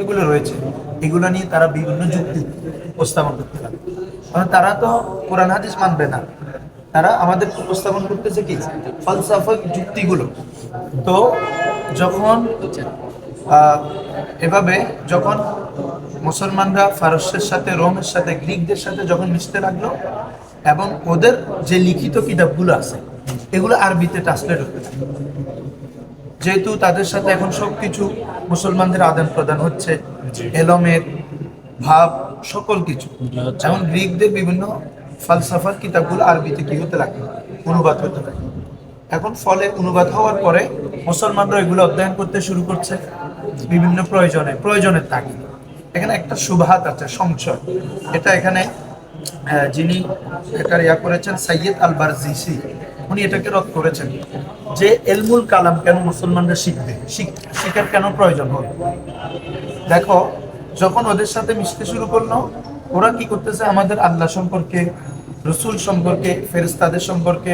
এগুলো রয়েছে, এগুলো নিয়ে তারা বিভিন্ন যুক্তি উপস্থাপন করতে পারে কারণ তারা তো কোরআন, হাদিস মানবে না। তারা আমাদের উপস্থাপন করতেছে কি? ফলসাফা যুক্তিগুলো। তো যখন এভাবে যখন মুসলমানরা ফারসের সাথে, রোমের সাথে, গ্রিকদের সাথে যখন মিশতে লাগল, এবং ওদের যে লিখিত কিতাবগুলো আছে, এগুলো আরবিতে ট্রান্সলেট হতে যেহেতু তাদের সাথে এখন সবকিছু মুসলমানদের আদান প্রদান হচ্ছে এলমের ভাব সকল কিছু। যেমন গ্রিকদের বিভিন্ন ফালসাফার কিতাবগুলো আরবিতে কি হতে লাগে অনুবাদ হতে লাগে এখন ফলে অনুবাদ হওয়ার পরে মুসলমানরা এগুলো অধ্যয়ন করতে শুরু করছে বিভিন্ন প্রয়োজনে প্রয়োজনের তাগিদ। এখানে একটা সুবাহাত আছে সংশয়। এটা এখানে যিনি এটার ইয়া করেছেন সৈয়দ আল বারজিসি উনি এটাকে রদ করেছেন যে এলমুল কালাম কেন মুসলমানরা শিখবে? শিখার কেন প্রয়োজন হবে? দেখো, যখন ওদের সাথে মিশতে শুরু করল, ওরা কি করতেছে? আমাদের আল্লাহ সম্পর্কে, রসুল সম্পর্কে ফেরেস্তাদের সম্পর্কে,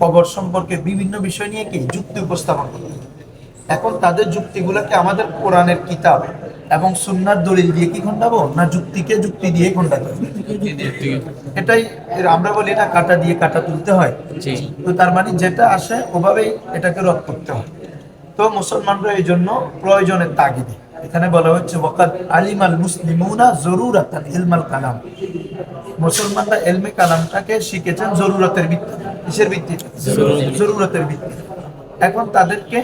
কবর সম্পর্কে বিভিন্ন বিষয় নিয়ে কি? যুক্তি উপস্থাপন করতে এখন তাদের যুক্তিগুলোকে আমাদের কোরআনের কিতাব? এবং সুন্নার দলিল দিয়ে কি খণ্ডাবো? না যুক্তিকে যুক্তি দিয়ে খণ্ডাতে হবে? এটাই আমরা বলি না কাটা দিয়ে কাটা তুলতে হয়। তো তার মানে যেটা আসে ওভাবেই এটাকে রদ করতে হয়। তো মুসলমানরা এই জন্য প্রয়োজনের তাগিদে। এখানে বলা হচ্ছে ওয়াকাদ আলিমাল মুসলিমুনা জরুরাতান ইলমাল কালাম। মুসলমানরা এলমে কালামটাকে শিখেছেন জরুরতের ভিত্তি কিসের ভিত্তিতে। জরুরতের ভিত্তিতে। এখন তাদেরকে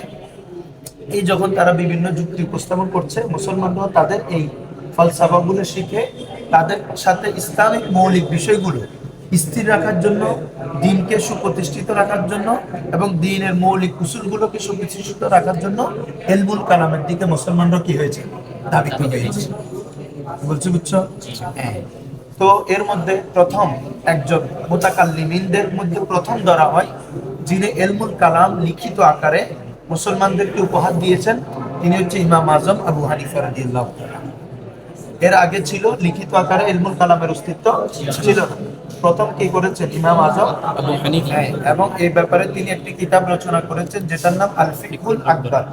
এই যখন তারা বিভিন্ন যুক্তি উপস্থাপন করছে মুসলমানরাও তাদের এই ফলসাফাগুলো শিখে তাদের সাথে ইসলামিক মৌলিক বিষয়গুলো স্থির রাখার জন্য দিনকে সুপ্রতিষ্ঠিত রাখার জন্য এবং দিনের মৌলিক কুসুলগুলোকে সুপ্রতিষ্ঠিত রাখার জন্য এলমুল কালামের দিকে মুসলমানরা কি হয়েছে? দাবি হয়েছে বলছি বুঝছ? হ্যাঁ। তো এর মধ্যে প্রথম একজন মোতাকাল্লিমিনদের মধ্যে প্রথম ধরা হয় যিনি এলমুল কালাম লিখিত আকারে মুসলমানদেরকে উপহার দিয়েছেন। তিনি হচ্ছে ইমাম আজম আবু হানিফা রাদিয়াল্লাহু এর আগে ছিল লিখিত আকারে ইলমুল কালামের অস্তিত্ব ছিল না। প্রথম কি করেছেন ইমাম আজম? আবু হানিফা। হ্যাঁ, এবং এই ব্যাপারে তিনি একটি কিতাব রচনা করেছেন যেটার নাম আল ফিকুল আকবর।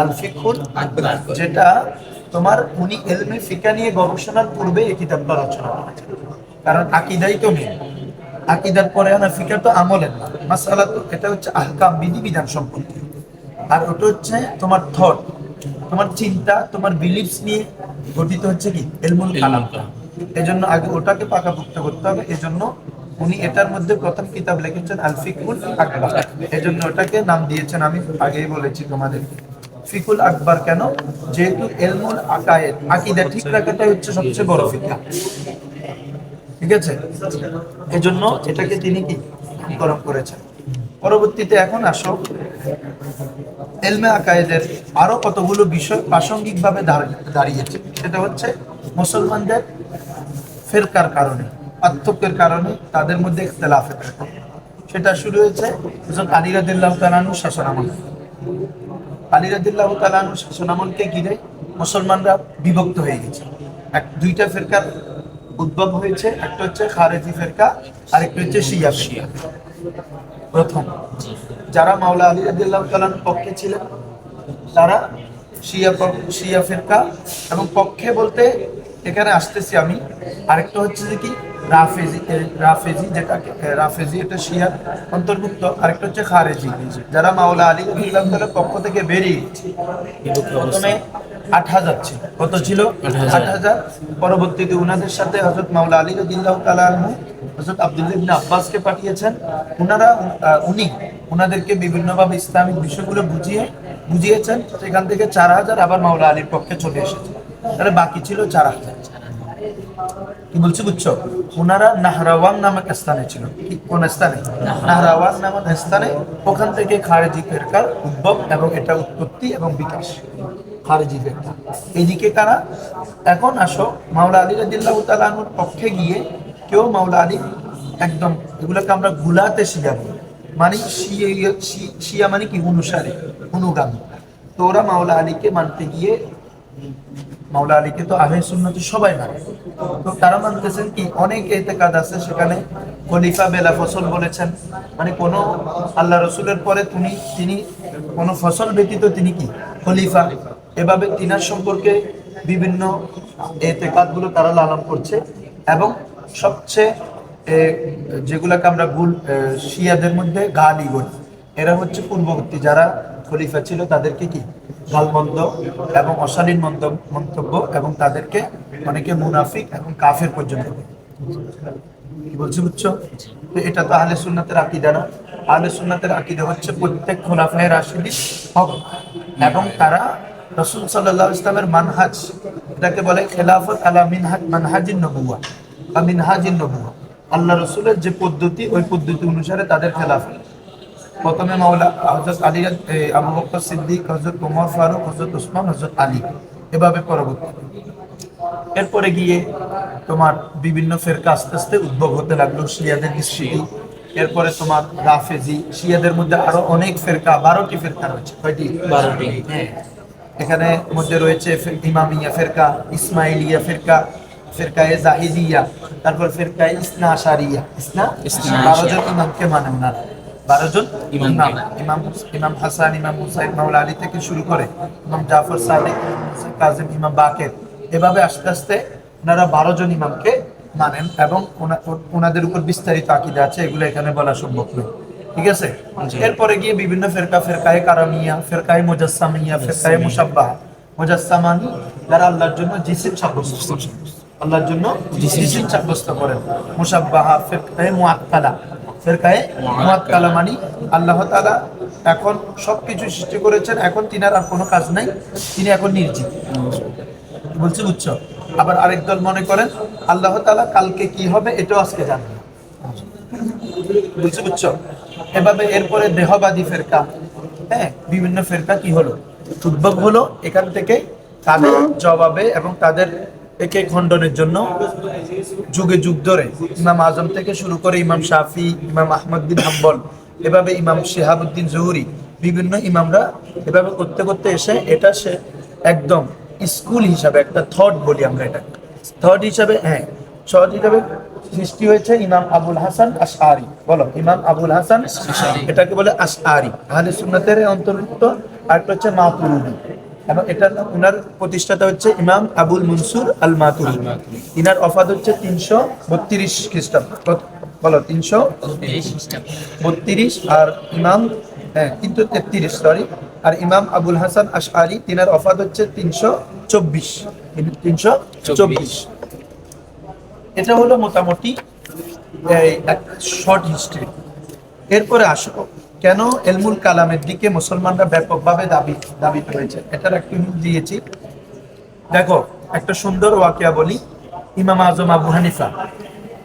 আল ফিকুল আকবর যেটা তোমার উনি এলমে ফিকা নিয়ে গবেষণার পূর্বে এই কিতাবটা রচনা করেছেন। কারণ আকিদাই তো মেন আকিদার পরে না ফিকা তো আমলের না। মাসালা তো এটা হচ্ছে আহকাম বিধিবিধান সম্পর্কে। আর ওটা হচ্ছে তোমার থট তোমার চিন্তা তোমার বিলিফস নিয়ে গঠিত হচ্ছে কি? এলমুল কালাম। এই জন্য আগে ওটাকে পাকাপুক্ত করতে হবে। এই জন্য উনি এটার মধ্যে প্রথম কিতাব লিখেছেন আল ফিকুল আকবর। এই জন্য ওটাকে নাম দিয়েছেন আমি আগেই বলেছি তোমাদের। ফিকুল আকবর কেন? যেহেতু এলমুল আকায়েদ আকিদা ঠিক রাখাটাই হচ্ছে সবচেয়ে বড় ফিকা ঠিক আছে? এই জন্য এটাকে তিনি কি? নামকরণ করেছেন? পরবর্তীতে এখন আসো। এলমে আকায়েদের আরও কতগুলো বিষয় প্রাসঙ্গিকভাবে দাঁড়- দাঁড়িয়েছে? সেটা হচ্ছে মুসলমানদের ফেরকার কারণে, পার্থক্যের কারণে তাদের মধ্যে সেটা শুরু হয়েছে হযরত আলী রাদিয়াল্লাহু তাআলার শাসনামল। আলী রাদিয়াল্লাহু শাসনামলকে ঘিরে মুসলমানরা বিভক্ত হয়ে গেছে। এক, দুইটা ফেরকার উদ্ভব হয়েছে, একটা হচ্ছে খারেজি ফেরকা, আরেকটা হচ্ছে শিয়া শিয়া প্রথম। যারা মাওলা আলী আদিল্লাহ তালার পক্ষে ছিলেন, তারা শিয়া শিয়া ফিরকা এবং পক্ষে বলতে এখানে আসতেছি আমি। আরেকটা হচ্ছে যে কি? রাফেজি রাফেজি যেটা রাফেজি এটা শিয়ার অন্তর্ভুক্ত। আরেকটা হচ্ছে খারেজি। যারা মাওলা আলী রাদিয়াল্লাহু পক্ষ থেকে বেরিয়ে প্রথমে আট হাজার ছিল। কত ছিল? আট হাজার। পরবর্তীতে উনাদের সাথে হজরত মাওলা আলী রাদিয়াল্লাহু তাআলা আনহু হজরত আব্দুল্লাহ ইবনে আব্বাসকে পাঠিয়েছেন। উনারা উনি উনাদেরকে বিভিন্নভাবে ইসলামিক বিষয়গুলো বুঝিয়ে বুঝিয়েছেন। সেখান থেকে চার হাজার আবার মাওলা আলীর পক্ষে চলে এসেছে। তাহলে বাকি ছিল চার হাজার কি বলছি বুঝছ? ওনারা নাহরাওয়ান নামক স্থানে ছিল। কোন স্থানে? নাহরাওয়ান নামক স্থানে। ওখান থেকে খারেজি ফেরকার উদ্ভব এবং এটা উৎপত্তি এবং বিকাশ। খারেজি ফেরকা। এইদিকে কারা? এখন আসো, মাওলা আলী রাদিল্লাহু তাআলার পক্ষে গিয়ে কেউ মাওলা আলী একদম, এগুলোকে আমরা গুলাতে শিয়া মানে শিয়া মানে কি? অনুসারী, অনুগামী। তো ওরা মাওলা আলীকে মানতে গিয়ে মাওলা আলীকে তো আহে সুন্নতি সবাই মানে। তো তারা মানতেছেন কি, অনেক এতেকাদ আছে সেখানে খলিফা বেলা ফসল বলেছেন। মানে কোন আল্লাহ রসুলের পরে তিনি তিনি কোন ফসল ব্যতীত তিনি কি? খলিফা। এভাবে তিনার সম্পর্কে বিভিন্ন এতেকাতগুলো তারা লালন করছে এবং সবচেয়ে যেগুলোকে আমরা ভুল শিয়াদের মধ্যে গালি বলি এরা হচ্ছে পূর্ববর্তী, যারা খলিফা ছিল তাদেরকে কি? গালমন্দ এবং অশালীন মন্ত- মন্তব্য এবং তাদেরকে অনেকে মুনাফিক এবং কাফের পর্যন্ত কি বুঝছ? তো এটা তো আহলে সুন্নাতের আকিদা না। আহলে সুন্নাতের আকিদা হচ্ছে প্রত্যেক খোলাফায় রাশিদি হক এবং তারা রসুল সাল্লাহ ইসলামের মানহাজ, এটাকে বলে খেলাফত আলা মিনহাজ, মানহাজিন নবুয়া বা মিনহাজিন নবুয়া আল্লাহ রসুলের যে পদ্ধতি, ওই পদ্ধতি অনুসারে তাদের খেলাফত। প্রথমে মাওলা হজরত আলী আবু বকর সিদ্দিক হজরত ওমর ফারুক হজরত উসমান হজরত আলী এভাবে পরবর্তী। এরপরে গিয়ে তোমার বিভিন্ন ফেরকা আস্তে আস্তে উদ্ভব হতে লাগল শিয়াদের বিস্তৃতি এরপরে তোমার রাফেজি শিয়াদের মধ্যে আরও অনেক ফেরকা বারোটি ফেরকা রয়েছে কয়টি? বারোটি। হ্যাঁ। এখানে মধ্যে রয়েছে ইমামিয়া ফেরকা ইসমাইলিয়া ফেরকা ফেরকায়ে জাহিদিয়া তারপর ফেরকায়ে ইসনা আশারিয়া। ইসনা ইসনা বারো জন ইমামকে মানেন না। বারো জন। ইমাম ইমাম ইমাম হাসান ইমাম মুসাইদ আলী থেকে শুরু করে ইমাম জাফর কাজিম ইমাম বাকের। এভাবে আস্তে আস্তে ওনারা বারো জন ইমামকে মানেন এবং ওনাদের উপর বিস্তারিত আকিদা আছে এগুলো এখানে বলা সম্ভব নয়। ঠিক আছে? এরপরে গিয়ে বিভিন্ন ফেরকা ফেরকায়ে কারামিয়া ফেরকায়ে মুজাসসামিয়া ফেরকায়ে মুসাব্বাহ। মুজাসসামানি যারা আল্লাহর জন্য জিসিম সাব্যস্ত। আল্লাহর জন্য জিসিম সাব্যস্ত করেন। মুসাব্বাহা ফেরকায়ে মুআত্তালা। ফেরকায়ে মুআত্তালা মানে আল্লাহ তাআলা এখন সবকিছু সৃষ্টি করেছেন। এখন তিনার আর কোনো কাজ নাই, তিনি এখন নির্জীব। বলছি বুঝছ আবার আরেক দল মনে করেন, আল্লাহ তাআলা কালকে কি হবে এটাও আজকে জানেন। বুঝছ বুঝছ এভাবে এরপরে দেহবাদী ফেরকা হ্যাঁ বিভিন্ন ফেরকা কি হলো? উদ্ভব হলো এখান থেকে তাদের জবাবে এবং তাদের একে খণ্ডনের জন্য যুগে যুগ ধরে ইমাম আজম থেকে শুরু করে ইমাম শাফি, ইমাম আহমদ হাম্বল, এভাবে ইমাম শেহাবুদ্দিন জহুরি, বিভিন্ন ইমামরা এভাবে করতে করতে এসে এটা সে একদম স্কুল হিসাবে একটা থট বলি আমরা এটা। থট হিসাবে হ্যাঁ সহজ হিসাবে সৃষ্টি হয়েছে ইমাম আবুল হাসান আশআরি। বলো, ইমাম আবুল হাসান এটাকে বলে আশআরি। আহলে সুন্নাতের অন্তর্ভুক্ত আর হচ্ছে মাতুরুদি এবং এটা উনার প্রতিষ্ঠাতা হচ্ছে ইমাম আবুল মনসুর আল মাতুরি ইনার অফাদ হচ্ছে তিনশো বত্রিশ খ্রিস্টাব্দ। বলো, তিনশো বত্রিশ আর ইমাম হ্যাঁ কিন্তু তেত্রিশ সরি আর ইমাম আবুল হাসান আশআরি, তিনার অফাদ হচ্ছে তিনশো চব্বিশ। তিনশো চব্বিশ। এটা হলো মোটামুটি শর্ট হিস্ট্রি এরপরে আসো। কেন এলমুল কালামের দিকে মুসলমানরা ব্যাপকভাবে দাবি দাবি করেছে? এটার একটু দিয়েছি। দেখো একটা সুন্দর ওয়াকিয়া বলি ইমাম আজম আবু হানিফা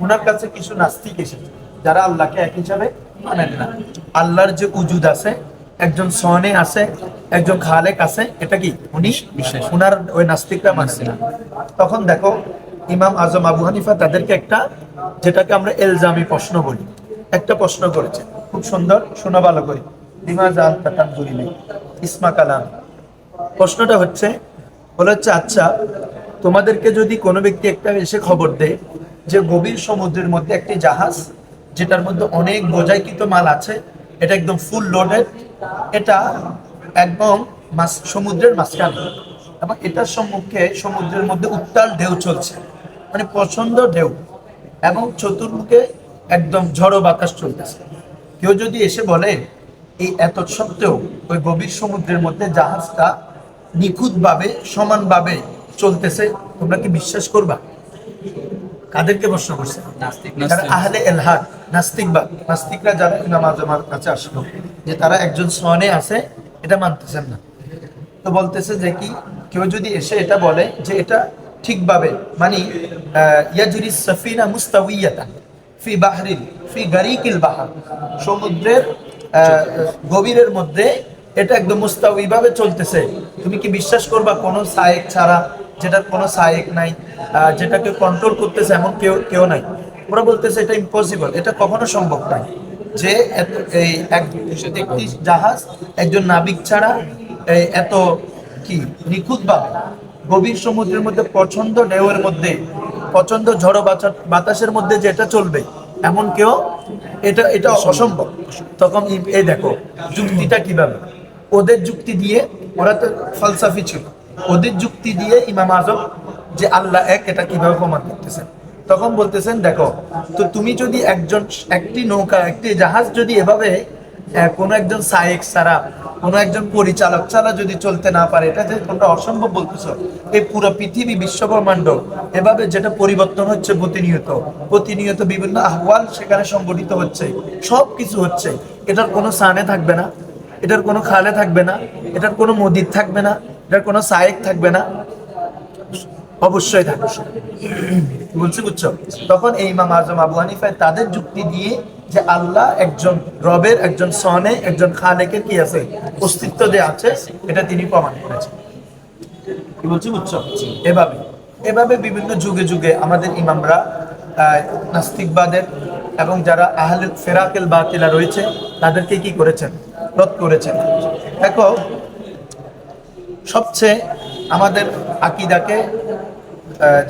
ওনার কাছে কিছু নাস্তিক এসেছে যারা আল্লাহকে এক হিসাবে মানেন না। আল্লাহর যে উজুদ আছে একজন সনে আছে একজন খালেক আছে এটা কি? উনি উনার ওই নাস্তিকরা মানে না। তখন দেখো ইমাম আজম আবু হানিফা তাদেরকে একটা যেটাকে আমরা এলজামি প্রশ্ন বলি একটা প্রশ্ন করেছে। খুব সুন্দর, শোনা ভালো করি। ইসমা কালাম। প্রশ্নটা হচ্ছে, বলে হচ্ছে আচ্ছা তোমাদেরকে যদি কোনো ব্যক্তি একটা এসে খবর দেয় যে গভীর সমুদ্রের মধ্যে একটি জাহাজ, যেটার মধ্যে অনেক বোঝাইকৃত মাল আছে, এটা একদম ফুল লোডেড এটা একদম সমুদ্রের মাঝখানে, এবং এটার সম্মুখে সমুদ্রের মধ্যে উত্তাল ঢেউ চলছে মানে প্রচণ্ড ঢেউ, এবং চতুর্মুখে একদম ঝড়ো বাতাস চলতেছে। কেউ যদি এসে বলে এই এত সত্ত্বেও ওই গভীর সমুদ্রের মধ্যে জাহাজটা নিখুঁতভাবে সমানভাবে চলতেছে তোমরা কি বিশ্বাস করবা? কাদেরকে প্রশ্ন করছে? আহলে এলহাদ নাস্তিক বা নাস্তিকরা যারা ইমাম আজমার কাছে আসলো যে তারা একজন সনে আছে এটা মানতেছেন না। তো বলতেছে যে কি কেউ যদি এসে এটা বলে যে এটা ঠিকভাবে মানে ইয়াজরি সাফিনা মুস্তাউইয়াতান ফি বাহরিন, ফি গারিকিল বাহার। সমুদ্রের গভীরের মধ্যে এটা একদম মুস্তাউইভাবে চলতেছে। তুমি কি বিশ্বাস করবা কোনো সায়েক ছাড়া যেটার কোনো সায়েক নাই যেটাকে কন্ট্রোল করতেছে এমন কেউ কেউ নাই? ওরা বলতেছে এটা ইম্পসিবল এটা কখনো সম্ভব নয়। যে এত- এই এক একটি জাহাজ, একজন নাবিক ছাড়া এত কি, নিখুঁতভাবে গভীর সমুদ্রের মধ্যে প্রচণ্ড ঢেউয়ের মধ্যে প্রচণ্ড ঝড়ো বাতা- বাতাসের মধ্যে যে এটা চলবে এমন কেউ এটা এটা অসম্ভব। তখন এই- এই দেখো যুক্তিটা কীভাবে? ওদের যুক্তি দিয়ে ওরা তো ফালসাফি ছিল। ওদের যুক্তি দিয়ে ইমাম আজম যে আল্লাহ এক এটা কীভাবে প্রমাণ করতেছেন? তখন বলতেছেন দেখো তো তুমি যদি একজন একটি নৌকা একটি জাহাজ যদি এভাবে কোনো একজন সায়েক ছাড়া, কোনো একজন পরিচালক ছাড়া যদি চলতে না পারে, এটা যে তোমরা অসম্ভব বলতেছ। এই পুরো পৃথিবী বিশ্বব্রহ্মাণ্ড, এভাবে যেটা পরিবর্তন হচ্ছে প্রতিনিয়ত প্রতিনিয়ত বিভিন্ন আহ্বান সেখানে সংগঠিত হচ্ছে সব কিছু হচ্ছে। এটার কোনো সানে থাকবে না, এটার কোনো খালে থাকবে না, এটার কোনো মদির থাকবে না, এটার কোনো সায়েক থাকবে না। অবশ্যই থাকবে। বলছি বুঝছ? তখন এই ইমাম আজম আবু হানিফায় তাদের যুক্তি দিয়ে যে আল্লাহ একজন রবের একজন সনে একজন খালেকের কি আছে? অস্তিত্ব যে আছে এটা তিনি প্রমাণ করেছেন। কি বলছি? বুঝছ এভাবে এভাবে বিভিন্ন যুগে যুগে আমাদের ইমামরা নাস্তিকবাদের এবং যারা আহলে ফেরাকেল বাতিলা রয়েছে তাদেরকে কি করেছেন? রদ করেছেন। দেখো সবচেয়ে আমাদের আকিদাকে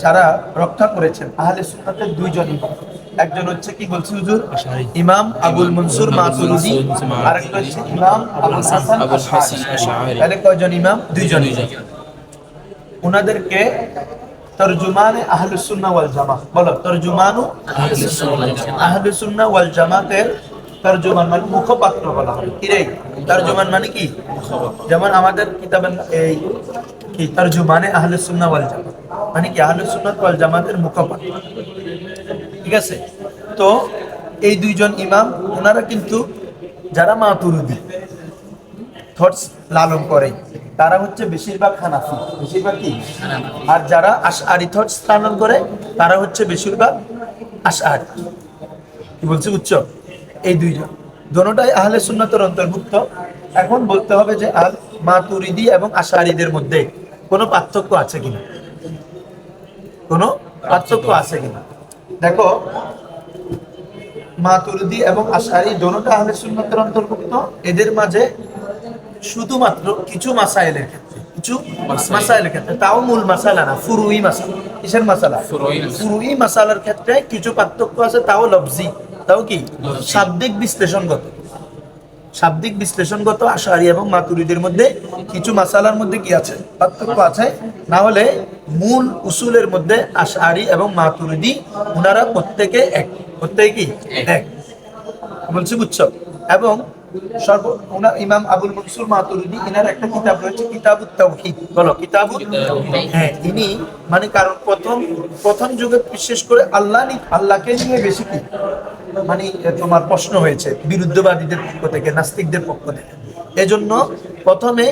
যারা রক্ষা করেছেন আহলে সুন্নাতের দুইজন একজন হচ্ছে কি বলছি হুজুর? ইমাম আবুল মনসুর মাতুরুদি আর একটা হচ্ছে ইমাম আবুল হাসান আশআরি। তাহলে কয়জন ইমাম? দুইজন ওনাদেরকে তরজুমান আহলুস সুন্নাহ ওয়াল জামাত বলো তরজুমানু আহলুস সুন্নাহ ওয়াল জামাতের তরজুমান মানে মুখপাত্র বলা হয়। কি রে? তরজুমান মানে কি? যেমন আমাদের কিতাবের এই কি তরজুমানে আহলুস সুন্নাহ ওয়াল জামাত। মানে কি? আহলুস সুন্নাহ ওয়াল জামাতের মুখপাত্র। ঠিক আছে? তো এই দুইজন ইমাম ওনারা কিন্তু যারা মাতুরুদি থটস লালন করে তারা হচ্ছে বেশিরভাগ হানাফি। বেশিরভাগ কি? আর যারা আশআরি থটস লালন করে তারা হচ্ছে বেশিরভাগ আশআরি। কি বলছি? উচ্চ। এই দুইজন। দোনোটাই আহলে সুন্নতের অন্তর্ভুক্ত। এখন বলতে হবে যে আল মাতুরিদি এবং আশারিদের মধ্যে কোনো পার্থক্য আছে কিনা? কোনো পার্থক্য আছে কিনা? দেখো মাতুরিদি এবং আশারি দোনোটা আহলে সুন্নতের অন্তর্ভুক্ত। এদের মাঝে শুধুমাত্র কিছু মাসাইলের ক্ষেত্রে কিছু মাসাইলের ক্ষেত্রে তাও মূল মাসালা না ফুরুই মাসালা কিসের মাসালা ফুরুই মাসালা। ফুরুই মাসালার ক্ষেত্রে কিছু পার্থক্য আছে তাও লফজি। তাও কি? শাব্দিক বিশ্লেষণগত। শাব্দিক বিশ্লেষণগত, আশারি এবং মাতুরিদের মধ্যে কিছু মাসালার মধ্যে কি আছে? পার্থক্য আছে। না হলে মূল উসুলের মধ্যে আশারি এবং মাতুরিদি ওনারা প্রত্যেকে এক। প্রত্যেকে কি? এক। বলছি বুঝছ? এবং সর্ব ওনার ইমাম আবুল মনসুর মাতুরিদি ইনার একটা কিতাব রয়েছে কিতাবুত তাওহীদ। বলো। কিতাবুত হ্যাঁ ইনি মানে কারণ প্রথম প্রথম যুগে বিশেষ করে আল্লাহ আল্লাহকে নিয়ে বেশি কি? মানে তোমার প্রশ্ন হয়েছে বিরুদ্ধবাদীদের পক্ষ থেকে নাস্তিকদের পক্ষ থেকে। এজন্য প্রথমে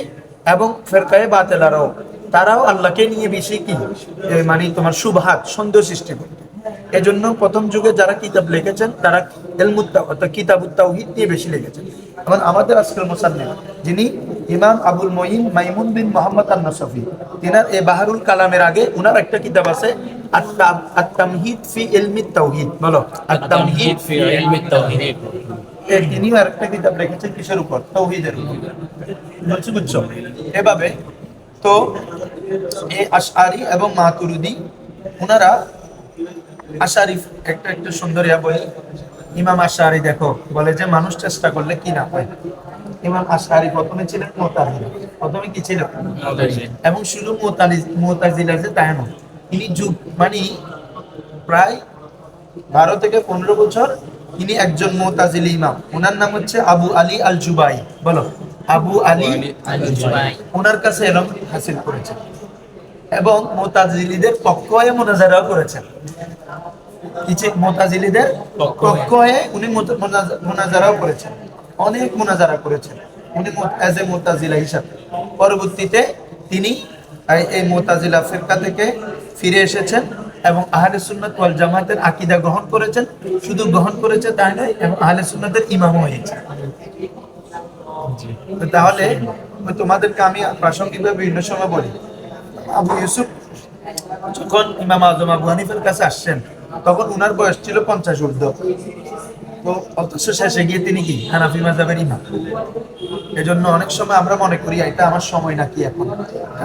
এবং ফেরকায়ে বাতেলারাও তারাও আল্লাহকে নিয়ে বেশি কি? মানে তোমার সুভাত সন্দেহ সৃষ্টি করত। এজন্য প্রথম যুগে যারা কিতাব লিখেছেন তারা এলমুদ্দা অর্থাৎ কিতাবুত বেশি লেগেছেন। এবং আমাদের আজকের মোসান্নিফ, যিনি ইমাম আবুল মঈন মাইমুন বিন মোহাম্মদ আন্নাসফি, তিনার এ বাহারুল কালামের আগে ওনার একটা কিতাব আছে কিসের উপর? তৌহিদের উপর। বলছি বুঝছ এভাবে তো এই আশআরি এবং মাতুরুদি একটা একটা সুন্দরিয়া বই ইমাম আশারি দেখো বলে যে মানুষ চেষ্টা করলে কি না হয়? ইমাম আশারি প্রথমে ছিলেন মোতাজিলা। প্রথমে কি ছিল? এবং শুধু মোতাজিলা যে তাই নয় তিনি যুগ মানে প্রায় বারো থেকে পনেরো বছর তিনি একজন মোতাজিলি ইমাম। ওনার নাম হচ্ছে আবু আলী আল জুবাই বলো আবু আলী ওনার কাছে এলম হাসিল করেছেন এবং মোতাজিলিদের পক্ষ হয়ে মোনাজারাও করেছেন। মোতাজিলিদের পক্ষ হয়ে উনি মোনাজারাও করেছেন। অনেক মোনাজারা করেছেন। উনি অ্যাজ এ মোতাজিলা হিসাবে। পরবর্তীতে তিনি এই- মোতাজিলা ফিরকা থেকে ফিরে এসেছেন এবং আহলে সুন্নাত ওয়াল জামাতের আকীদা গ্রহণ করেছেন। শুধু গ্রহণ করেছে তাই নয়, এবং আহলে সুন্নাতের ইমামও হয়েছে। তাহলে তোমাদেরকে আমি প্রাসঙ্গিকভাবে বিভিন্ন সময় বলি। আবু ইউসুফ যখন ইমাম আজম আবু হানিফের কাছে আসছেন তখন উনার বয়স ছিল পঞ্চাশ ঊর্ধ্ব। তো অথচ শেষে গিয়ে তিনি কি? হানাফি মাজাবের ইমাম। এজন্য অনেক সময় আমরা মনে করি, এটা আমার সময় নাকি এখন?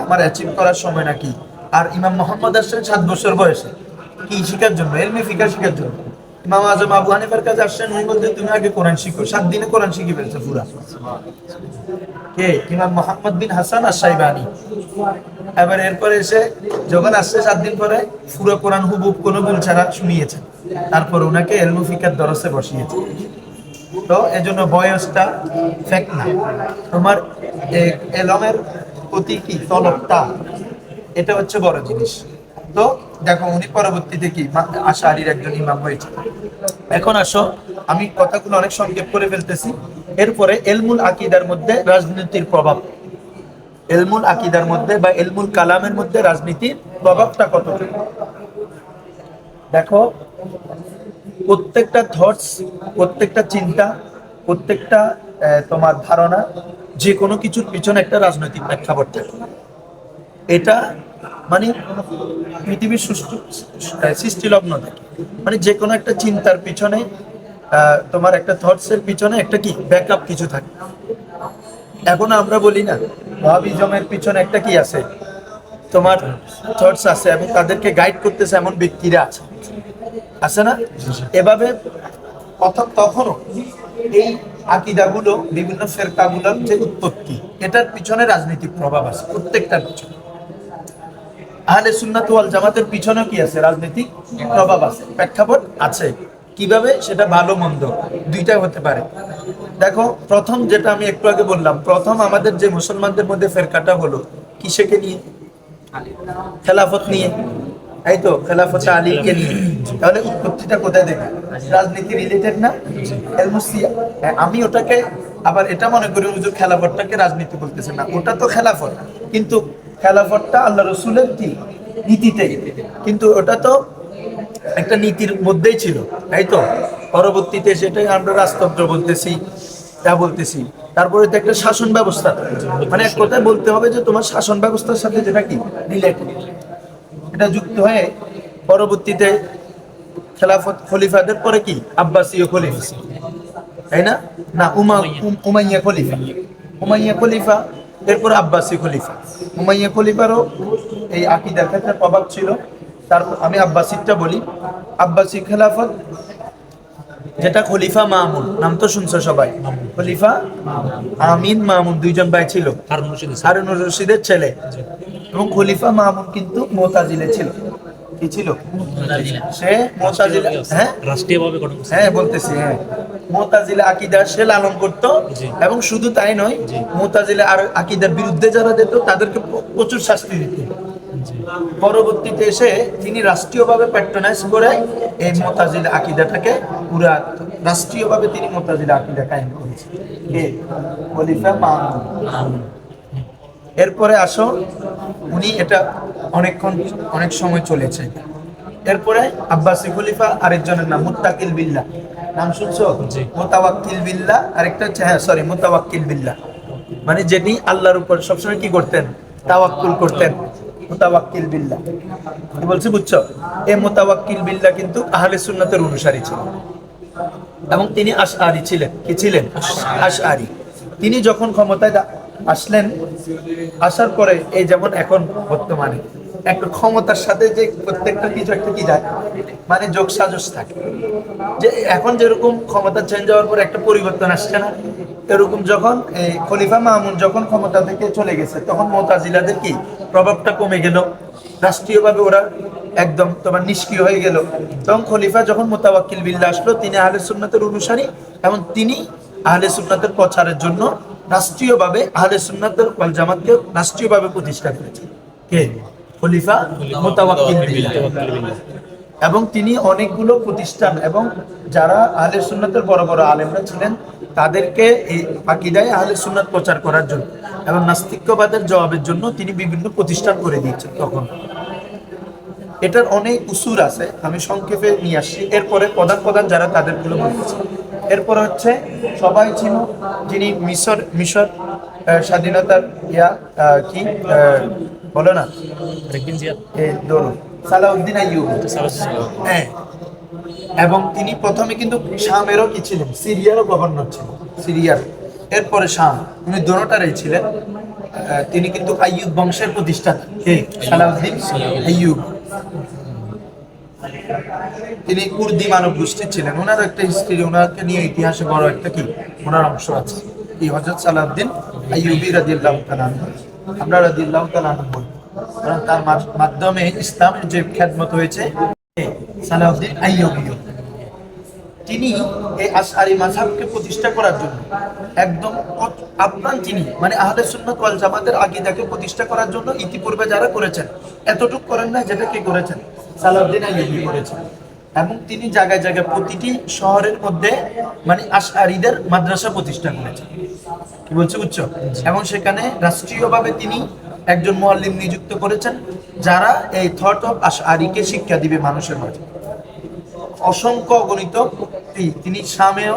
আমার অ্যাচিভ করার সময় নাকি? আর ইমাম মোহাম্মদ আসছেন সাত বছর বয়সে। কি শিখার জন্য? এলমি ফিকার শিখার জন্য। ইমাম আজম আবু হানিফার কাছে আসছেন, উনি বলতে তুমি আগে কোরআন শিখো। সাত দিনে কোরআন শিখে ফেলছে পুরা। কে? ইমাম মোহাম্মদ বিন হাসান আর সাইবানি এবার এরপরে এসে যখন আসছে সাত দিন পরে, পুরো কোরআন হুবুব কোনো ভুল ছাড়া শুনিয়েছেন তারপর ওনাকে এলমু ফিকার দরসে বসিয়েছে। তো এজন্য বয়সটা ফেক না। তোমার এলমের প্রতি কি তলবটা? এটা হচ্ছে বড় জিনিস। তো দেখো, উনি পরবর্তীতে কি? আশারির একজন ইমাম হয়েছে। এখন আসো, আমি কথাগুলো অনেক সংক্ষেপ করে ফেলতেছি। এরপরে এলমুল আকিদার মধ্যে রাজনীতির প্রভাব। এলমুল আকিদার মধ্যে বা এলমুল কালামের মধ্যে রাজনীতির প্রভাবটা কত? দেখো, প্রত্যেকটা থটস প্রত্যেকটা চিন্তা, প্রত্যেকটা তোমার ধারণা, যে কোনো কিছুর পিছনে একটা রাজনৈতিক প্রেক্ষাপট থাকে। এটা মানে পৃথিবীর সুষ্ঠু সৃষ্টিলগ্ন থাকে। মানে যে কোনো একটা চিন্তার পিছনে তোমার একটা থটসের পিছনে একটা কি? ব্যাকআপ কিছু থাকে। এখন আমরা বলি না মহাবিজমের পিছনে একটা কি আছে? তোমার থটস আছে এবং তাদেরকে গাইড করতেছে এমন ব্যক্তিরা আছে। আছে না? এভাবে অর্থাৎ তখনও এই আকিদাগুলো বিভিন্ন ফেরকাগুলোর যে উৎপত্তি এটার পিছনে রাজনৈতিক প্রভাব আছে প্রত্যেকটার পিছনে। আহলে সুন্নাত ওয়াল জামাতের পিছনে কি আছে? রাজনৈতিক প্রভাব আছে, প্রেক্ষাপট আছে। কীভাবে? সেটা ভালো, মন্দ দুইটাই হতে পারে। দেখো, প্রথম যেটা আমি একটু আগে বললাম, প্রথম আমাদের যে মুসলমানদের মধ্যে ফেরকাটা হলো, কিসেকে নিয়ে? খেলাফত নিয়ে। এই তো, খেলাফত আলীকে নিয়ে। তাহলে উৎপত্তিটা কোথায় দেখে রাজনীতি রিলেটেড না? আমি ওটাকে আবার এটা মনে করি হুজুর, খেলাফতটাকে রাজনীতি বলতেছে না। ওটা তো খেলাফত। কিন্তু খেলাফতটা আল্লাহ রসুলের কি নীতিতেই কিন্তু ওটা তো একটা নীতির মধ্যেই ছিল, তাই তো? পরবর্তীতে সেটাই আমরা রাজতন্ত্র বলতেছি, তা বলতেছি। তারপরে তো একটা শাসন ব্যবস্থা। মানে এক কথায় বলতে হবে যে তোমার শাসন ব্যবস্থার সাথে যেটা কি? রিলেটেড। এটা যুক্ত হয়ে পরবর্তীতে খেলাফত খলিফাদের পরে কি? আব্বাসীয় খলিফা। তাই না? না উম- উমাইয়া খলিফা। উমাইয়া খলিফা এরপর আব্বাসী খলিফা। উমাইয়া খলিফারও এই আকিদার ক্ষেত্রে প্রভাব ছিল। তারপর আমি আব্বাসিরটা বলি। আব্বাসি খেলাফত যেটা খলিফা মামুন নাম তো শুনছো সবাই? খলিফা আমিন মামুন দুইজন ভাই ছিল। হারুন রশিদ রশিদের ছেলে। এবং খলিফা মামুন কিন্তু মোতাজিলে ছিল। কি ছিল? সে মোতাজিলা হ্যাঁ? রাষ্ট্রীয়ভাবে গঠন হ্যাঁ বলতেছি হ্যাঁ। মোতাজিলা আকিদা সে লালন করত এবং শুধু তাই নয় মোতাজিলা আর আকিদার বিরুদ্ধে যারা যেত তাদেরকে প্রচুর শাস্তি দিত। পরবর্তীতে এসে তিনি রাষ্ট্রীয়ভাবে প্যাট্রোনাইজ করে এই মোতাজিলা আকিদাটাকে পুরা রাষ্ট্রীয়ভাবে তিনি মোতাজিলা আকিদা কায়েম করেছেন। খলিফা মামুন। এরপরে আসো উনি এটা অনেকক্ষণ অনেক সময় চলেছে। এরপরে আব্বাসী খলিফা আরেকজনের নাম মুত্তাকিল বিল্লাহ। নাম শুনছো? জি। মোতাওয়াক্কিল বিল্লাহ আরেকটা হচ্ছে হ্যাঁ সরি মোতাওয়াক্কিল বিল্লাহ। মানে যেটি আল্লাহর উপর সবসময় কি করতেন? তাওয়াক্কুল করতেন মোতাওয়াক্কিল বিল্লাহ। কি বলছি বুঝছ? এই মোতাওয়াক্কিল বিল্লাহ কিন্তু আহলে সুন্নাতের অনুসারী ছিল এবং তিনি আশআরি ছিলেন। কি ছিলেন? আশআরি। তিনি যখন ক্ষমতায় আসলেন, আসার পরে এই যেমন এখন বর্তমানে, একটা ক্ষমতার সাথে যে প্রত্যেকটা কিছু একটা কি যায় মানে যোগ সাজস থাকে। যে এখন যেরকম ক্ষমতা চেঞ্জ হওয়ার পর একটা পরিবর্তন আসছে না, এরকম যখন এই খলিফা মামুন যখন ক্ষমতা থেকে চলে গেছে, তখন মোতাজিলাদের কি প্রভাবটা কমে গেল? রাষ্ট্রীয়ভাবে ওরা একদম তোমার নিষ্ক্রিয় হয়ে গেল। তখন খলিফা যখন মোতাবাক্কিল বিল্লাহ আসলো, তিনি আহলে সুন্নাতের অনুসারী এবং তিনি আহলে সুন্নাতের প্রচারের জন্য রাষ্ট্রীয়ভাবে আহলে সুন্নাতের ওয়াল জামাতকে রাষ্ট্রীয়ভাবে প্রতিষ্ঠা করেছেন কে? খলিফা বিল্লাহ। এবং তিনি অনেকগুলো প্রতিষ্ঠান এবং যারা আহলে সুন্নাতের বড় বড় আলেমরা ছিলেন, তাদেরকে এই আকিদায় আহলে সুন্নাত প্রচার করার জন্য এবং নাস্তিক্যবাদের জবাবের জন্য তিনি বিভিন্ন প্রতিষ্ঠান করে দিয়েছেন তখন। এটার অনেক উসুর আছে, আমি সংক্ষেপে নিয়ে আসছি। এরপরে প্রধান প্রধান যারা তাদেরগুলো বলতেছে। এরপর হচ্ছে সবাই ছিল যিনি মিশর মিশর স্বাধীনতার ইয়া কি বলো না। ধরুন সালাউদ্দিন আইয়ুব। হ্যাঁ। এবং তিনি প্রথমে কিন্তু শামেরও কি ছিলেন? সিরিয়ারও গভর্নর ছিলেন সিরিয়ার। এরপরে শাম উনি দোনোটারই ছিলেন। তিনি কিন্তু আইয়ুব বংশের প্রতিষ্ঠাতা। কে? সালাউদ্দিন। আইয়ুব। তিনি কুর্দি মানব গোষ্ঠী ছিলেন। ওনার একটা হিস্ট্রি ওনাকে নিয়ে ইতিহাসে বড় একটা কি? ওনার অংশ আছে। কি হজরত সালাউদ্দিন তাআলা আনহু। আমরা রাদিয়াল্লাহু তাআলা আনহু কারণ তার মাধ্যমে যে খ্যাতমত হয়েছে সালাউদ্দিন তিনি এই আশআরি মাযহাবকে প্রতিষ্ঠা করার জন্য একদম আপ্রাণ তিনি মানে আহলে সুন্নাত ওয়াল জামাতের আকীদাকে প্রতিষ্ঠা করার জন্য ইতিপূর্বে যারা করেছেন, এতটুকু করেন না যেটা কে করেছেন। সালাউদ্দিন আইয়ুবী করেছেন। এবং তিনি জায়গায় জায়গায় প্রতিটি শহরের মধ্যে মানে আশআরিদের মাদ্রাসা প্রতিষ্ঠা করেছেন। কি বলছো বুঝছ? এবং সেখানে রাষ্ট্রীয়ভাবে তিনি একজন মুআল্লিম নিযুক্ত করেছেন, যারা এই থট অফ আশআরিকে শিক্ষা দিবে মানুষের মাঝে। অসংখ্য অগণিত এই তিনি শামেও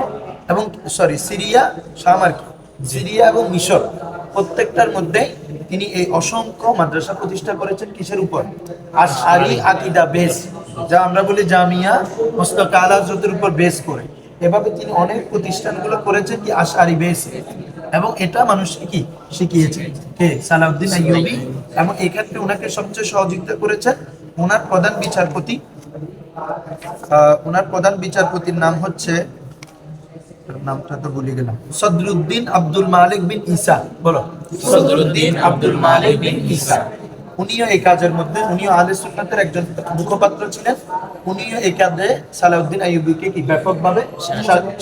এবং সরি সিরিয়া, শাম আর কি। সিরিয়া এবং মিশর প্রত্যেকটার মধ্যে তিনি এই অসংখ্য মাদ্রাসা প্রতিষ্ঠা করেছেন কিসের উপর? আশআরি আকিদা বেস যা আমরা বলি জামিয়া, মোস্তক আল হযরতের উপর বেস করে। এভাবে তিনি অনেক প্রতিষ্ঠানগুলো করেছেন কি আশআরি বেস এবং এটা মানুষকে কি শিখিয়েছে? কে? সালাউদ্দিন আইয়ুবী। এবং এই ক্ষেত্রে ওনাকে সবচেয়ে সহযোগিতা করেছেন ওনার প্রধান বিচারপতি। ওনার প্রধান বিচারপতির নাম হচ্ছে নামটা তো ভুলে গেলাম। সদরুদ্দিন আব্দুল মালিক বিন ঈসা বলো। সদরুদ্দিন আব্দুল মালিক বিন ঈসা। উনিও এই কাজের মধ্যে উনিও আহলে সুন্নাতের একজন মুখপাত্র ছিলেন। উনিও এই কাজে সালাউদ্দিন আইয়ুবীকে কি ব্যাপকভাবে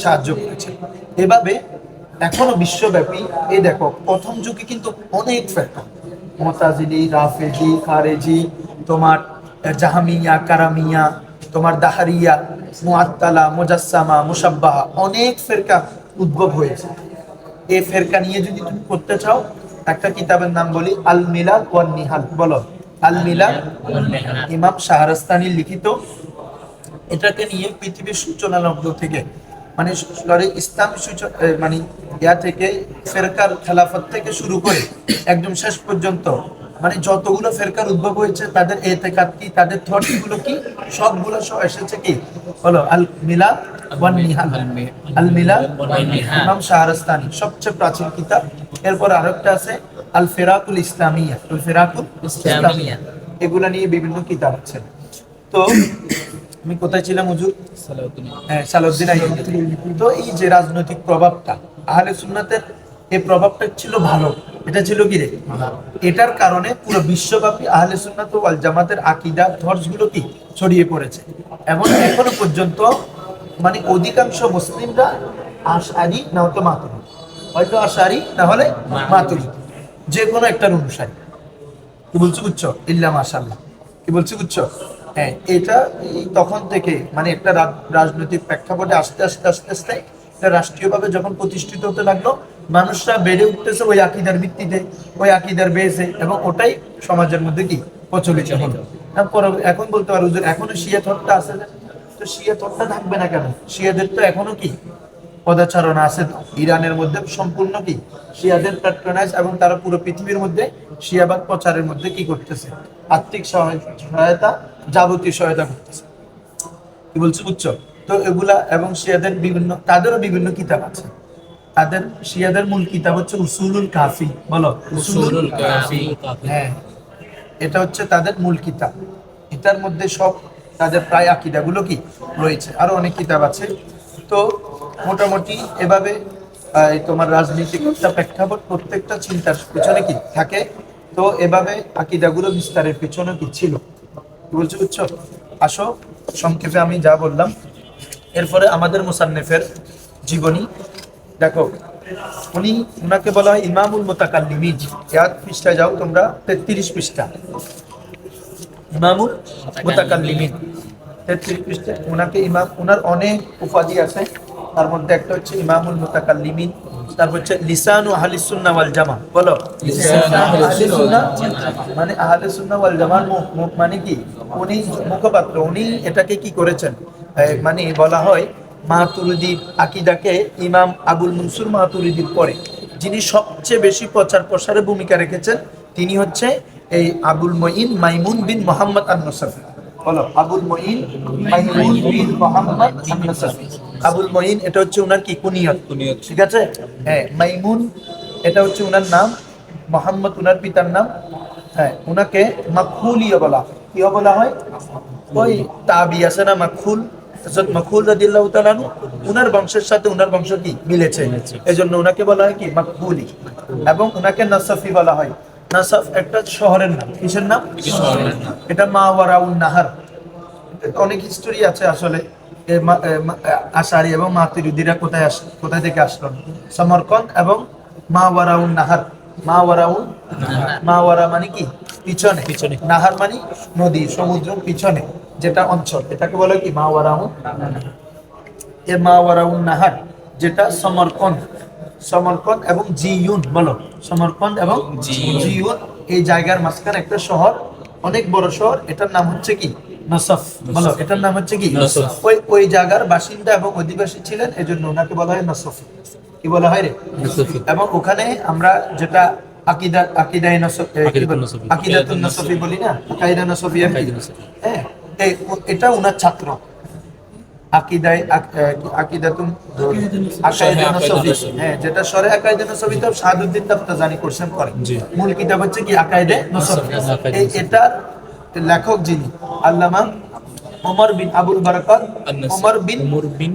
সাহায্য করেছেন। এভাবে এখনও বিশ্বব্যাপী এই দেখো প্রথম যুগে কিন্তু অনেক ফেরকা। মোতাজিলি রাফেজি খারেজি তোমার জাহামিয়া কারামিয়া তোমার দাহারিয়া মুআত্তালা মুজাসসামা মুসাব্বাহা অনেক ফেরকা উদ্ভব হয়েছে। এই ফেরকা নিয়ে যদি তুমি করতে চাও একটা কিতাবের নাম বলি আল মিলাল ওয়ান নিহাল। বলো আল মিলাল ইমাম শাহরাস্তানি লিখিত। এটাকে নিয়ে পৃথিবীর সূচনা লগ্ন থেকে মানে সরি ইসলাম সূচ- এ, মানে ইয়া থেকে ফেরকার খেলাফত থেকে শুরু করে একদম শেষ পর্যন্ত মানে যতগুলো ফেরকার উদ্ভব হয়েছে তাদের এতেকাত কি তাদের থটসগুলো কি সবগুলো সব এসেছে কি? বলো Al Milal wa Nihal Al Nihal. ইমাম শাহরাস্তানি সবচেয়ে প্রাচীন কিতাব। এরপর আরেকটা আছে আল ফেরাকুল ইসলামিয়া আল ফেরাকুল ইসলামিয়া। ইসলামিয়া। এগুলা নিয়ে বিভিন্ন কিতাব আছে। তো আমি কোথায় ছিলাম হুজুর? হ্যাঁ সালাউদ্দিন আইয়ুবী তো এই যে রাজনৈতিক প্রভাবটা আহলে সুন্নাতের এই প্রভাবটা ছিল ভালো। এটা ছিল কি রে? এটার কারণে পুরো বিশ্বব্যাপী আহলে সুন্নাত ওয়াল জামাতের আকীদা ধর্সগুলো কি? ছড়িয়ে পড়েছে। এবং এখনও পর্যন্ত মানে অধিকাংশ মুসলিমরা আশারি না হয়তো মাতুরি। হয়তো আশারি না হলে মাতুরি। যে কোনো একটার অনুসারী। কি বলছো বুঝছ? ইল্লা মাশাল্লাহ কি বলছো বুঝছ? হ্যাঁ এটা তখন থেকে মানে একটা রাজনৈতিক প্রেক্ষাপটে আস্তে আস্তে আস্তে আস্তে রাষ্ট্রীয়ভাবে যখন প্রতিষ্ঠিত হতে লাগল, মানুষরা বেড়ে উঠতেছে ওই আকিদার ভিত্তিতে, ওই আকিদার বেসে, এবং ওটাই সমাজের মধ্যে কি প্রচলিত হলো। এখন বলতে পারো এখনও শিয়া থটটা আছে। তো শিয়া থটটা থাকবে না কেন? শিয়াদের তো এখনও কি পদাচারণা আছে। ইরানের মধ্যে সম্পূর্ণ কি শিয়াদের প্যাট্রোনাইজ এবং তারা পুরো পৃথিবীর মধ্যে শিয়াবাদ প্রচারের মধ্যে কি করতেছে? আর্থিক সহায়- সহায়তা, যাবতীয় সহায়তা করতেছে। কি বলছো? বুঝছ তো এগুলা এবং শিয়াদের বিভিন্ন তাদেরও বিভিন্ন কিতাব আছে। তাদের শিয়াদের মূল কিতাব হচ্ছে উসুলুল কাফি বলো? উসুলুল কাফি। হ্যাঁ। এটা হচ্ছে তাদের মূল কিতাব। এটার মধ্যে সব তাদের প্রায় আকিদাগুলো কি? রয়েছে। আরও অনেক কিতাব আছে। তো মোটামুটি এভাবে তোমার রাজনৈতিক একটা প্রেক্ষাপট প্রত্যেকটা চিন্তার পিছনে কি থাকে? তো এভাবে আকিদাগুলো বিস্তারের পিছনে কি ছিল? বলছো বুঝছ? আসো সংক্ষেপে আমি যা বললাম এরপরে আমাদের মুসান্নেফের জীবনী। দেখো উনি উনাকে বলা হয় ইমামুল মোতাকাল্লিমিন। এক পৃষ্ঠায় যাও তোমরা তেত্রিশ পৃষ্ঠা। ইমামুল মোতাকাল্লিমিন। তেত্রিশ পৃষ্ঠা। ওনাকে ইমাম ওনার অনেক উপাধি আছে। তার মধ্যে একটা হচ্ছে ইমামুল মোতাকাল্লিমিন। তারপর হচ্ছে লিসানু আহলি সুন্নাহ ওয়াল জামা। বলো। মানে আহলে সুন্নাহ ওয়াল জামার মানে কি? উনি মুখপাত্র। উনি এটাকে কি করেছেন? মানে বলা হয় মাতুরিদির আকিদাকে ইমাম আবুল মনসুর মাতুরিদির পরে। যিনি সবচেয়ে বেশি প্রচার প্রসারে ভূমিকা রেখেছেন তিনি হচ্ছে এই আবুল মঈন মাইমুন বিন মোহাম্মদ আন-নসফি। বলো আবুল মঈন মাইমুন বিন মোহাম্মদ আন-নসফি। আবুল মঈন এটা হচ্ছে ওনার কি? কুনিয়ত। কুনিয়ত। ঠিক আছে? হ্যাঁ মাইমুন এটা হচ্ছে ওনার নাম মোহাম্মদ ওনার পিতার নাম। হ্যাঁ ওনাকে মাকহুলিয়া বলা কি বলা হয়? ওই তাবি আছে না মাখুল মাখুল তাআলা উনার বংশের সাথে উনার বংশ কি? মিলেছে। এজন্য উনাকে বলা হয় কি? মাকবুলি। এবং উনাকে নাসাফি বলা হয়। নাসাফ একটা শহরের নাম। কিসের নাম? এটা মাওয়ারাউন নাহার। অনেক হিস্টোরি আছে আসলে। আশারি এবং মাতুরিদিরা কোথায় আস কোথায় থেকে আসলো? সমরকন এবং মাওয়ারাউন নাহার। মাওয়ারাউন মাওয়ারা মানে কি? পিছনে। পিছনে। নাহার মানে নদী সমুদ্র পিছনে। যেটা অঞ্চল এটাকে বলে কি? মাওয়ারাউন এ মাওয়ারাউন নাহার যেটা সমরকন সমরকন এবং জিয়ুন বলো সমরকন এবং। জিয়ুন এই জায়গার মাঝখানে একটা শহর অনেক বড় শহর এটার নাম হচ্ছে কি? নসফ বলো এটার নাম হচ্ছে কি? ওই ওই জায়গার বাসিন্দা এবং অধিবাসী ছিলেন এজন্য ওনাকে বলা হয় নসফ। কি বলা হয় রে? এবং ওখানে আমরা যেটা আকিদা আকিদাই নসফ আকিদাতুন নসফি। বলি না? আকাইদা নসফি। হ্যাঁ। এটা ওনার ছাত্র। আকিদাতুন। হ্যাঁ যেটা সরে আকাইদা নসফি তো শাহাদুদ্দিন তাফতাজানি কোশ্চেন করে। মূল কিতাব হচ্ছে কি? আকাইদে নসফি। এই নসফি। লেখক যিনি আল্লামা ওমর বিন আবুল বারাকাত ওমর বিন বিন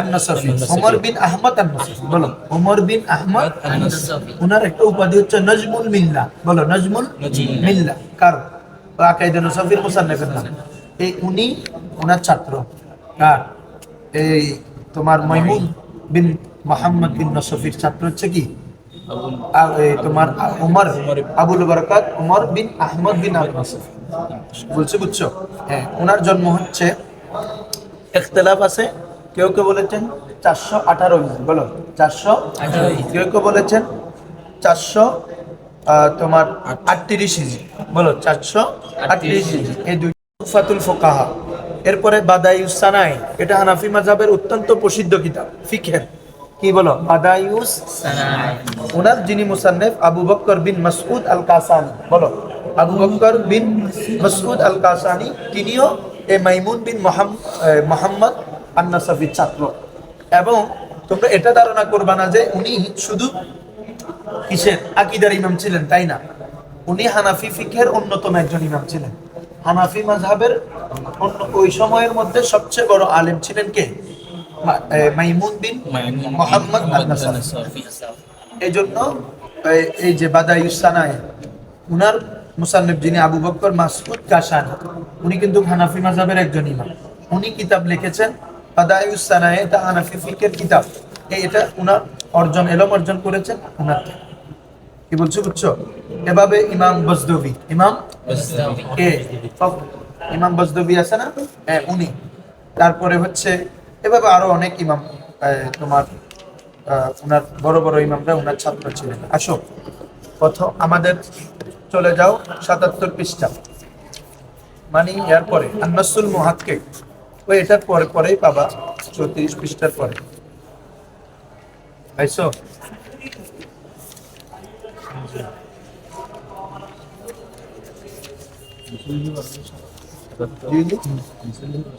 আন-নাসফি। আন-নাসফি। ওমর বিন আহমদ আন-নাসফি। বলো ওমর বিন আহমদ আন-নাসফি। ওনার একটা উপাধি হচ্ছে নজমুল মিল্লা। বলো নজমুল। মিল্লা। কার? আকাইদে নসফির মুসান্নিফের নাম। এই উনি ওনার ছাত্র। কার এই তোমার মাইমুন বিন মোহাম্মদ বিন নসফির ছাত্র হচ্ছে কি? তোমার উমর, আবুল বরকাত উমর বিন আহমদ বিন আল নাসফি। বলছে বুঝছ? হ্যাঁ ওনার জন্ম হচ্ছে ইখতলাফ আছে, কেউ কেউ বলেছেন চারশো আঠারো বলো, চারশো কেউ কেউ বলেছেন চারশো তোমার আটত্রিশ ইজি বলো, চারশো আটত্রিশ ইজি এই দুই ফাতুল ফোকাহা। এরপরে সানাই এটা হানাফি মাযহাবের অত্যন্ত প্রসিদ্ধ কিতাব ফিকহের। কি বলো? বাদাইউস ওনার যিনি মুসান্নেফ আবু বকর বিন আল কাসানি বলো। আবু বকর বিন আল কাসানি তিনিও এই মাইমুন বিন মোহাম- এ, মোহাম্মদ আন্নাসাফির ছাত্র। এবং তোমরা এটা ধারণা করবা না যে উনি শুধু কিসের? আকিদার ইমাম ছিলেন তাই না? উনি হানাফি ফিকের অন্যতম একজন ইমাম ছিলেন। হানাফি মাযহাবের অন্য ওই সময়ের মধ্যে সবচেয়ে বড় আলেম ছিলেন কে? মাইমুন বিন মোহাম্মদ। এই জন্য এই- যে বাদায়ুসানায় উনার মুসান্নিফ যিনি আবু বকর মাসউদ কাশানি উনি কিন্তু হানাফি মাযহাবের একজন ইমাম। উনি কিতাব লিখেছেন বাদায়ুসানায় এটা হানাফি ফিকের কিতাব। এটা উনার অর্জন এলম অর্জন করেছেন উনার কি বলছো বুঝছ? এভাবে ইমাম বজদবি ইমাম? কে? ইমাম বজদবি আছে না? হ্যাঁ উনি। তারপরে হচ্ছে এভাবে আরও অনেক ইমাম তোমার উনার বড় বড় ইমামরা উনার ছাত্র ছিলেন। আসো প্রথম আমাদের চলে যাও সাতাত্তর পৃষ্ঠা। মানে এরপরে আন্নাসুল মুহাক্কিক। ওই এটার পরে পরেই পাবা চৌত্রিশ পৃষ্ঠার পরে। পাইছো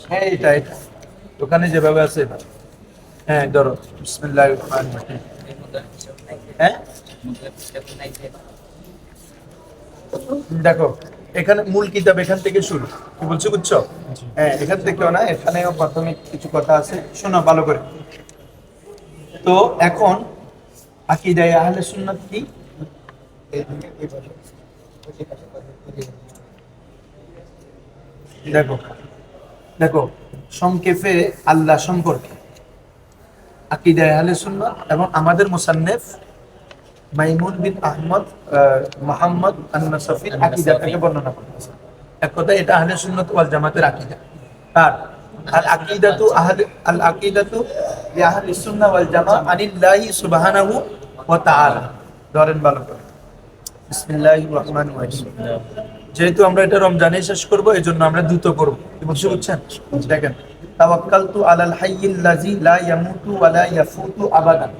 হ্যাঁ এটা এটা। দোকানে যেভাবে আছে হ্যাঁ ধরো হ্যাঁ? দেখো, এখানে মূল কিতাব এখান থেকে শুরু। কি বলছো, বুঝছ? হ্যাঁ এখান থেকেও না, এখানেও প্রাথমিক কিছু কথা আছে। শোনো, ভালো করে। তো এখন, আকিদায় আহলে সুন্নাত কি? দেখো দেখো, সংক্ষেপে আল্লাহ সম্পর্কে। আহলে সুন্নাত এবং আমাদের মুসান্নেফ মাইমুন বিন আহমদ মোহাম্মদ আন-নাসাফির আকিদাটাকে বর্ণনা এক কথায় এটা আহলে ওয়াল জামাতের আকিদা। আর আল আল ওয়াল জামা আনিল্লাহি সুবহানাহু ওয়া তাআলা। ধরেন ভালো করে। বিসমিল্লাহির রহমানির রহিম। যেহেতু আমরা এটা রমজানে শেষ করব এই জন্য আমরা দ্রুত করব। বুঝতে বুঝছেন? দেখেন, তাওয়াক্কালতু আলাল হাইয়িল লাযী লা ইয়ামুতু ওয়া লা ইয়াফুতু আবাদান।